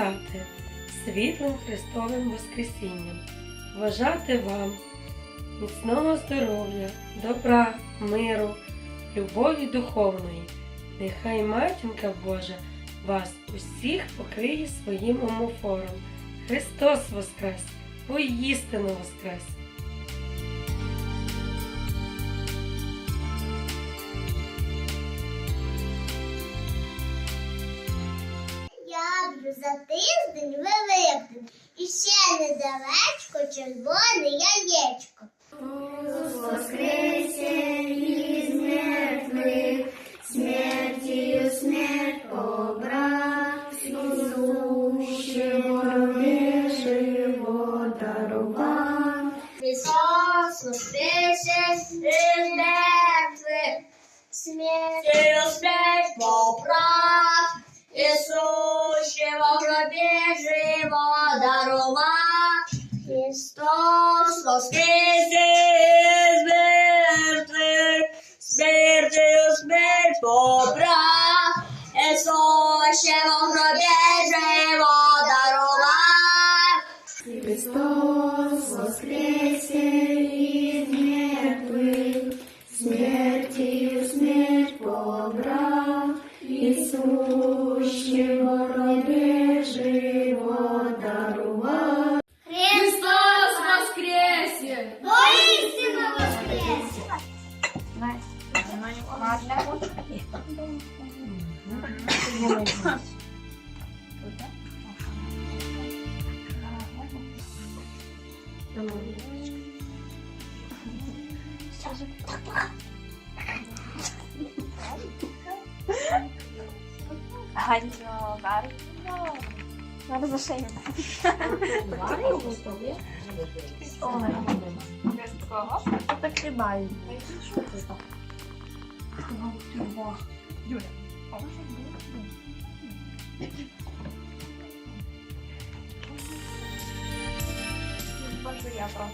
вітати світлим Христовим Воскресінням, бажати вам міцного здоров'я, добра, миру, любові духовної. Нехай матінка Божа вас усіх покриє своїм омофором. Христос Воскрес! Воістину Воскрес! За тиждень Великдень, і ще недалечко червоне яєчко. Живо дарував. Христос Гарно, гарно. Надо за шею. Без кого? Так тримаю. 就是哦，我说你给我吃东西。把水压高。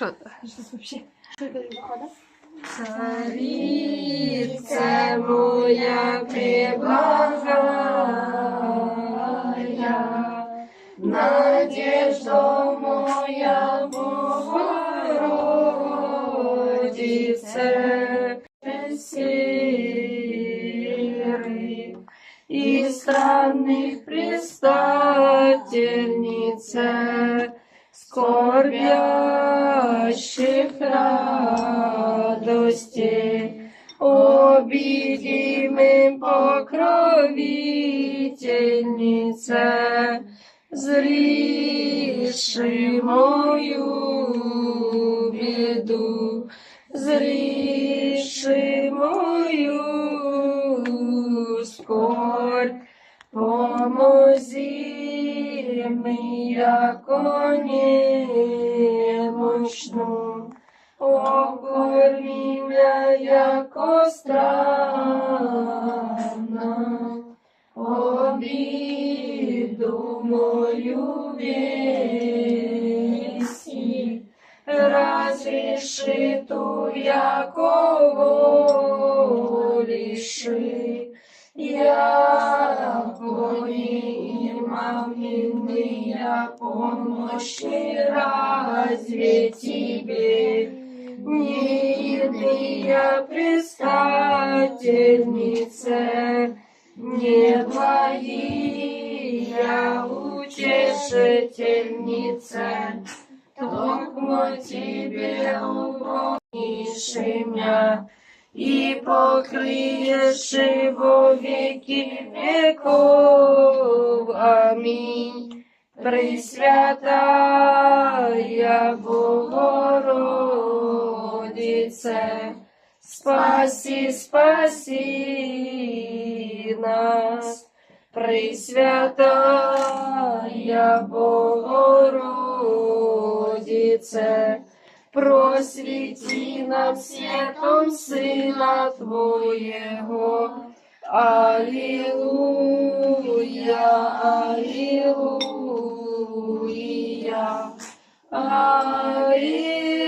Що? Царице моя преблагая, надежда моя Богородице, и странных предстательнице, наших радостей, обидимым покровительнице, зриши мою беду, зриши мою скорбь, Помози ми, яко немощну, окорми мя, яко странно, обиду мою веси, разреши ту, яко волиши, я понимал иные помощи, разве покрыешь его веки веков. Аминь. Богородице, спаси, спаси нас. Пресвятая Богородице, просвети над светом Сына Твоего. Аллилуйя, Аллилуйя, Аллилуйя.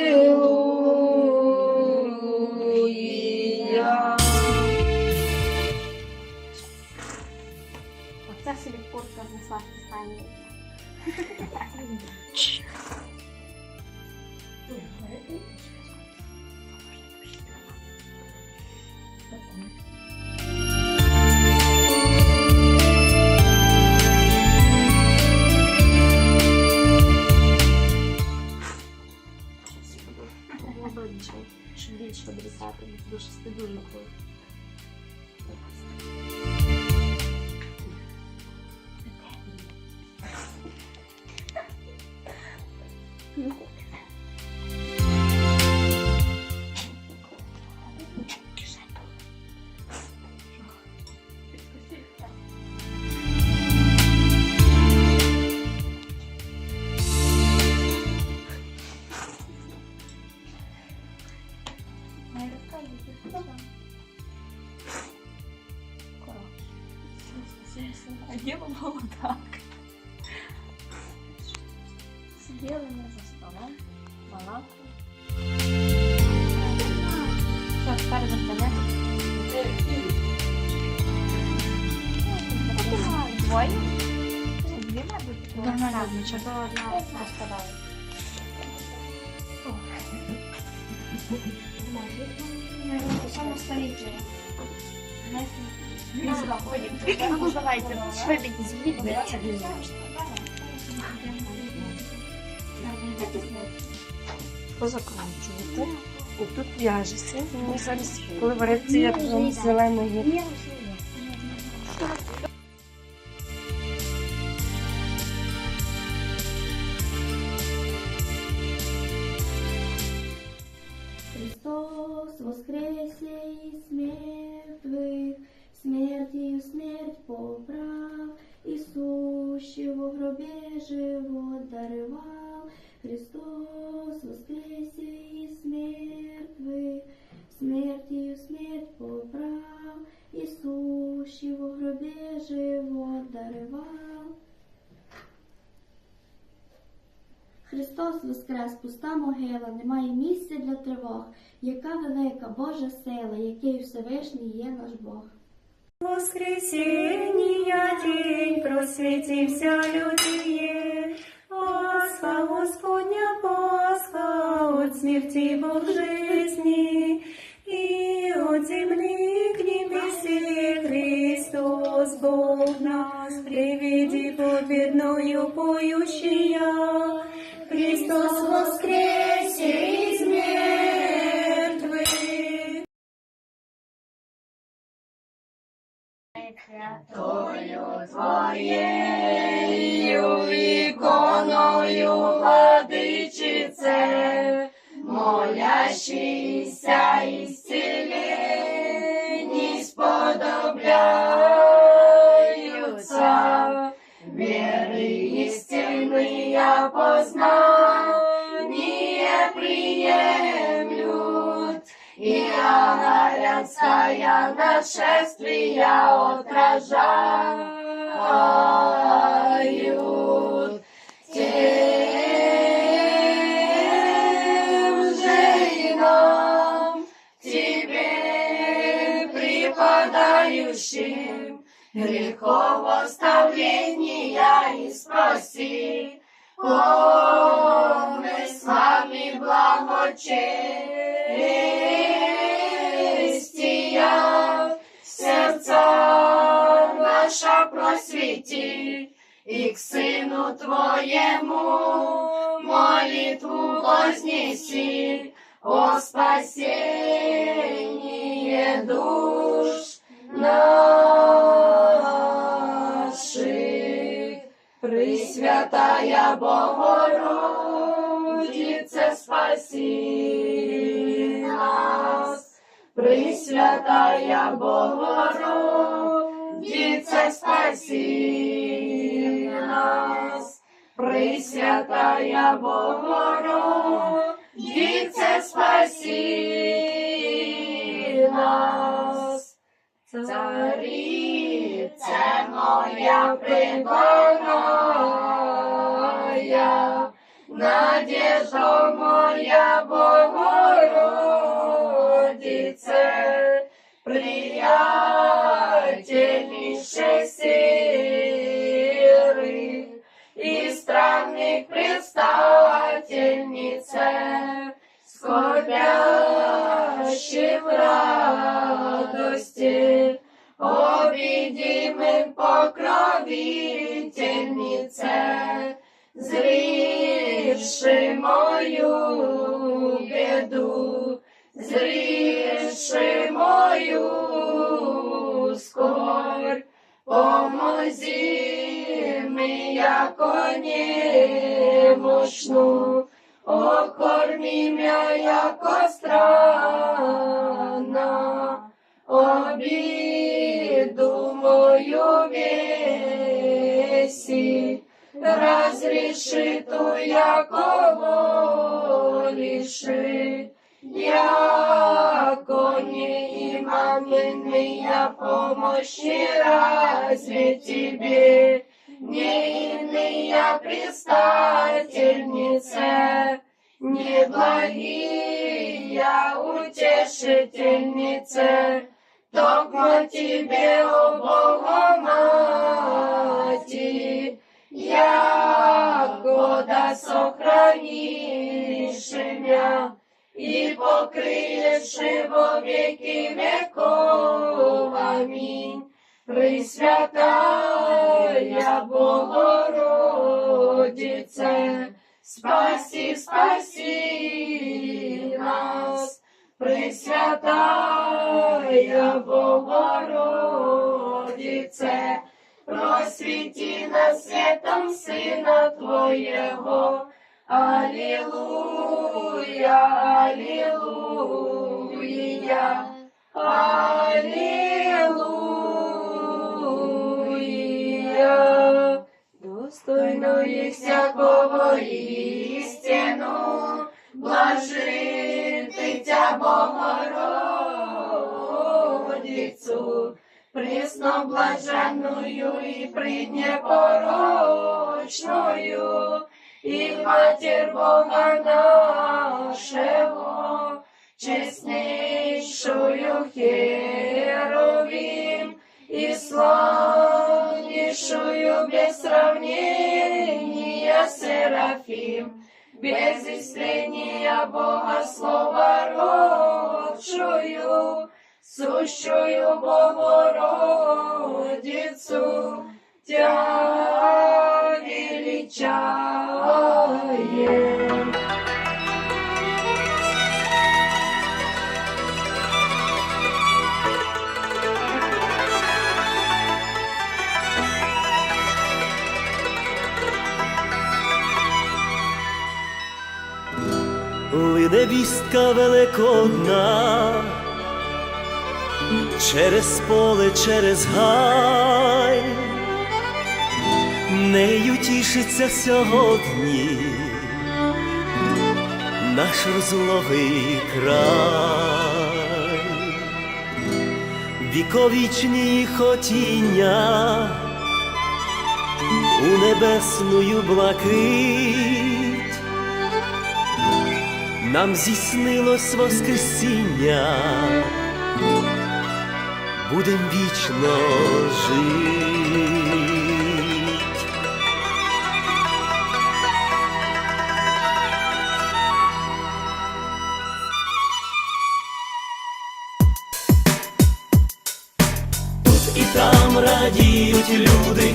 Сидели мы за столом, балакали. Что, теперь заставляем? Двоє? Дві, мабуть? Нормально, нічого одна розпадала. Ну, давайте, швиденько звідти. Позакручувати. І тут в'яжеться. Ми зараз, коли вариться як зеленої. Христос воскрес, пуста могила, немає місця для тривог. Яка велика Божа сила, який Всевишній є наш Бог. Воскресения день просветимся людие, Пасха Господня, Пасха, от смерти Бог жизни, и от земли к небесе Христос Бог нас приведи победною поющая. Христос воскресе из мертвых. Святою Твоею иконою владычице, молящийся исцелений сподобляются веры истинные познать. И агарянская нашествия отражают. Тем же и нам, тебе преподающим, грехов оставления и спаси. О, мы с вами благочестия, просвети, и к Сыну Твоему молитву вознеси, о спасение душ наших. Пресвятая Богородице, Царице моя преданная, надежда моя Богородице, приятельнейшей серых и странных предстательнице, скорбящих в радости, обидимым покровительнице, зривши мою беду, зривши мою скорбь, помози ми, яко немощну, окорми мя, яко странна, обиду мою веси, разреши ту, яко волиши, яко не имаменная помощи разве тебе, не иная предстательница, неблагия утешительница, только тебе, о Богомати, Ягода сохранишь меня и покрыешь во веки веков. Аминь. Пресвятая Богородице, спаси, спаси нас. Пресвятая Богородице, просвети нас светом Сына Твоего. Аллилуйя, аллилуйя, аллилуйя. Достойно и всякого истину, блажи Дитя Богородицу, пресноблаженную и преднепорочную, и Матерь Бога нашего, честнейшую Херувим и славнейшую без сравнения Серафим, без истления Бога Слова родшую, сущую Богородицу, Тя лине вістка великодна, через поле, через гай, нею тішиться сьогодні наш розлогий край, віковічні хотіння у небесную блакить, нам здійснилось Воскресіння, будем вічно жить. Тут і там радіють люди,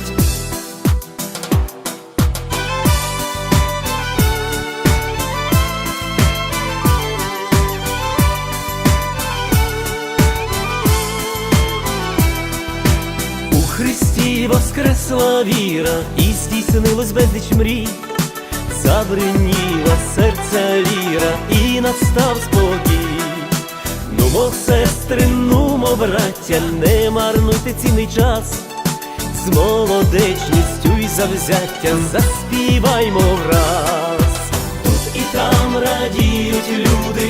Христі воскресла віра, і здійснилось безліч мрій, забриніла серця віра, і настав спокій. Нумо, сестри, нумо, браття, не марнуйте цінний час, з молодечністю й завзяттям заспіваймо враз. Тут і там радіють люди,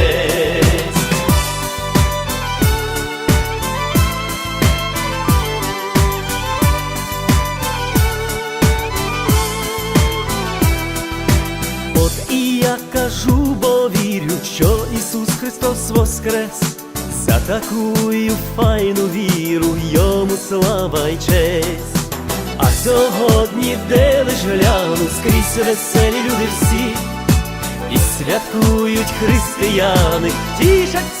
Такую файну віру, йому слава й честь. А сьогодні, де лиш гляну, скрізь веселі люди всі, і святкують християни, тішаться